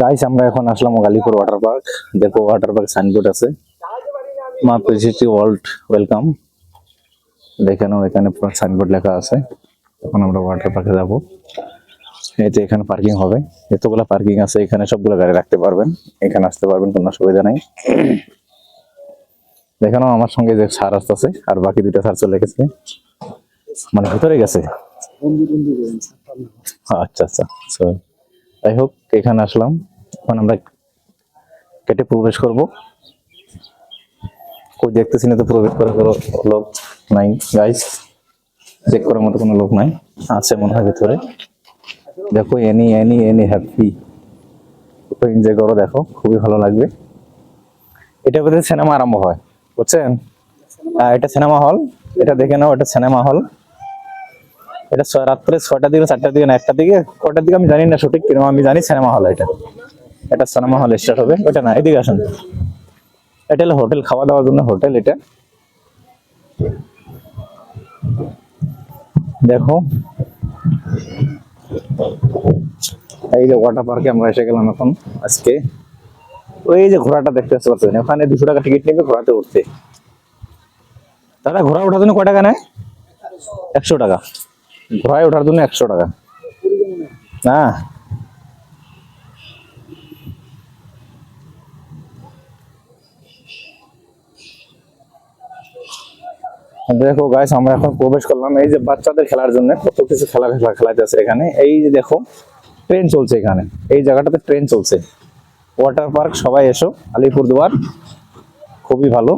Guys আমরা এখন আসলাম গালিপুর ওয়াটার পার্ক দেখো ওয়াটার পার্ক সাইনবোর্ড আছে। মা প্রেসিডেন্সি ওয়ার্ল্ড ওয়েলকাম দেখে নাও, এখানে পুরো সাইনবোর্ড লেখা আছে। এখন আমরা ওয়াটার পার্কে যাব। যে এখানে পার্কিং হবে। এতগুলো পার্কিং আছে, এখানে সবগুলো গাড়ি রাখতে পারবেন। এখানে আসতে পারবেন, কোনো অসুবিধা নাই। দেখে নাও, আমার সঙ্গে যে স্যার আসতেছে, আর বাকি দুইটা স্যার চলে গেছে। মানে ভিতরে গেছে? আচ্ছা আচ্ছা। যাই হোক, এখানে আসলাম। এখন আমরা কেটে প্রবেশ করব। কই দেখতেছি না তো, প্রবেশ করার কোনো লোক নাই। গাইস চেক করার মতো কোনো লোক নাই। আছে মনে হয় ভিতরে। দেখো any any any happy enjoy করো, দেখো, খুবই ভালো লাগবে। এটা বোধহয় সিনেমা আরম্ভ হয়। বুঝছেন? এটা সিনেমা হল এটা দেখে নাও, এটা সিনেমা হল এটা রাত্রে ছয়টার দিকে চারটার দিকে না একটার দিকে, কটার দিকে আমি জানি না সঠিক কিন্তু আমি জানি সিনেমা হল এটা। এটা সিনেমা হল স্টার্ট হবে। ওটা না, এদিকে আসুন। এটা হলো হোটেল খাওয়া দাওয়ার জন্য হোটেল এটা। দেখো। এই যে ওয়াটার পার্কে আমরা এসে গেলাম এখন আজকে। ওই যে ঘোড়াটা দেখতে পাচ্ছেন ওখানে দুশো টাকা টিকিট নেবে ঘোড়াতে উঠতে। দাদা, ঘোড়া ওঠার জন্য কয় টাকা নেয়? একশো টাকা। ঘোড়ায় ওঠার জন্য একশো টাকা। না? দেখো গাইস আমরা এখন প্রবেশ করলাম। এই যে বাচ্চাদের খেলার জন্য কত কিছু খেলা খেলা খেলাইতেছে এখানে। এই যে দেখো ট্রেন চলছে এখানে। এই জায়গাটাতে ট্রেন চলছে। ওয়াটার পার্ক সবাই এসো। আলিপুরদুয়ার, খুবই ভালো।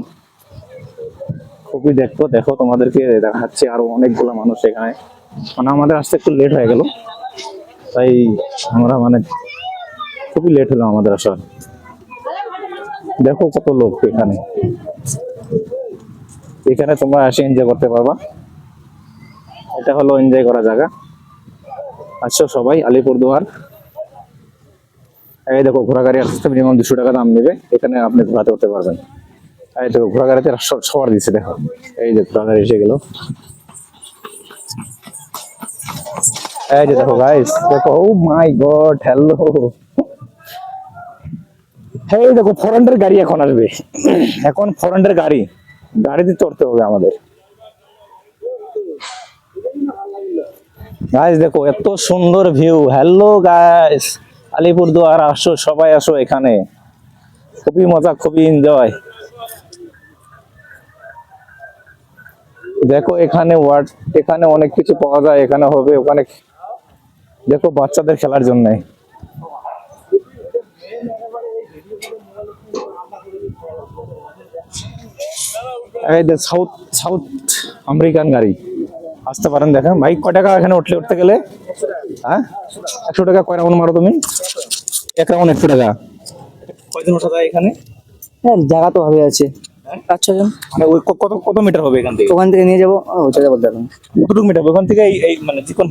খুবই দেখো দেখো তোমাদেরকে দেখাচ্ছি আরও অনেকগুলো মানুষ এখানে। মানে আমাদের আসতে একটু লেট হয়ে গেল। তাই আমরা মানে খুবই লেট হলো আমাদের আসার দেখো কত লোক এখানে। এখানে তোমরা আসে এনজয় করতে পারবা। এটা হলো এনজয় করা জায়গা। আসছো সবাই, আলিপুরদুয়ার। এই দেখো ঘোড়া গাড়ি আসতে মিনিমাম দুশো টাকা দাম নেবে। এখানে আপনি ঘোরাতে করতে পারবেন। এই দেখো ঘোড়া গাড়িতে স- সবার দিচ্ছে, দেখো। এই যে ঘোড়া গাড়ি এসে গেল। এই যে দেখো গাইস দেখো ও মাই গড হ্যালো এই দেখো ফরেনের গাড়ি এখন আসবে। এখন ফরেনের গাড়ি গাড়িতে চড়তে হবে আমাদের। গাইস দেখো, এত সুন্দর ভিউ হ্যালো গাইস আলিপুরদুয়ার আসো, সবাই আসো এখানে। খুবই মজা, খুবই এনজয় দেখো, এখানে ওয়ার্ড এখানে অনেক কিছু পাওয়া যায়, এখানে হবে, ওখানে দেখো বাচ্চাদের খেলার জন্য। সাউথ সাউথ আমেরিকান গাড়ি। আসতে পারেন দেখেন। ভাই কয় টাকা এখানে উঠলে উঠতে গেলে? হ্যাঁ? একশো টাকা কয় রাউন্ড মারো তুমি? এক রাউন্ড একশো টাকা। কয়জন ওঠা যায় এখানে? হ্যাঁ জায়গা তো ভাবে আছে। পাঁচ ছজন। মানে ওই কত কত মিটার হবে এখান থেকে? ওখান থেকে নিয়ে যাব ও ওটা বলতে পারবেন। কতটুকু মিটার হবে? ওখান থেকে এই এই মানে চিকন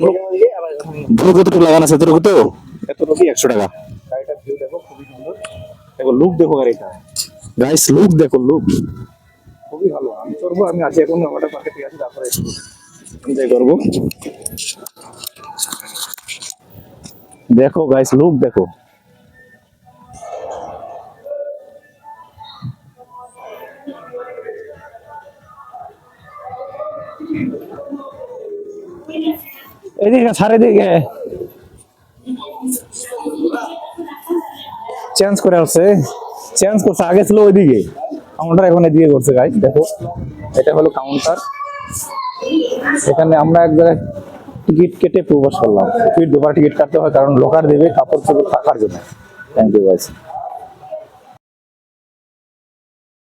ব্লক কতটুকু লাগানো আছে এতটুকু তো? এতটুকু একশো টাকা। গাড়িটার ভিউ দেখো খুবই সুন্দর। দেখো লুক দেখো গাড়িটা। গাইস লুক দেখো লুক খুবই ভালো। আমি চড়বো আমি আছি এখন ওয়াটার পার্কে ঠিক আছে তারপরে এনজয় করব। দেখো গাইস লুক দেখো। এদিকে সারে দিকে চেঞ্জ করে আসছে। চেঞ্জ করছে, আগে ছিল ওইদিকে। কাউন্টার এখন এদিকে করছে গাইজ দেখো। এটা হলো কাউন্টার এখানে আমরা এক টিকিট কেটে প্রবেশ করলাম। টিকিট দুবার টিকিট কাটতে হয়, কারণ লোকার দেবে, কাপড় চোপড় থাকার জন্য। Thank you guys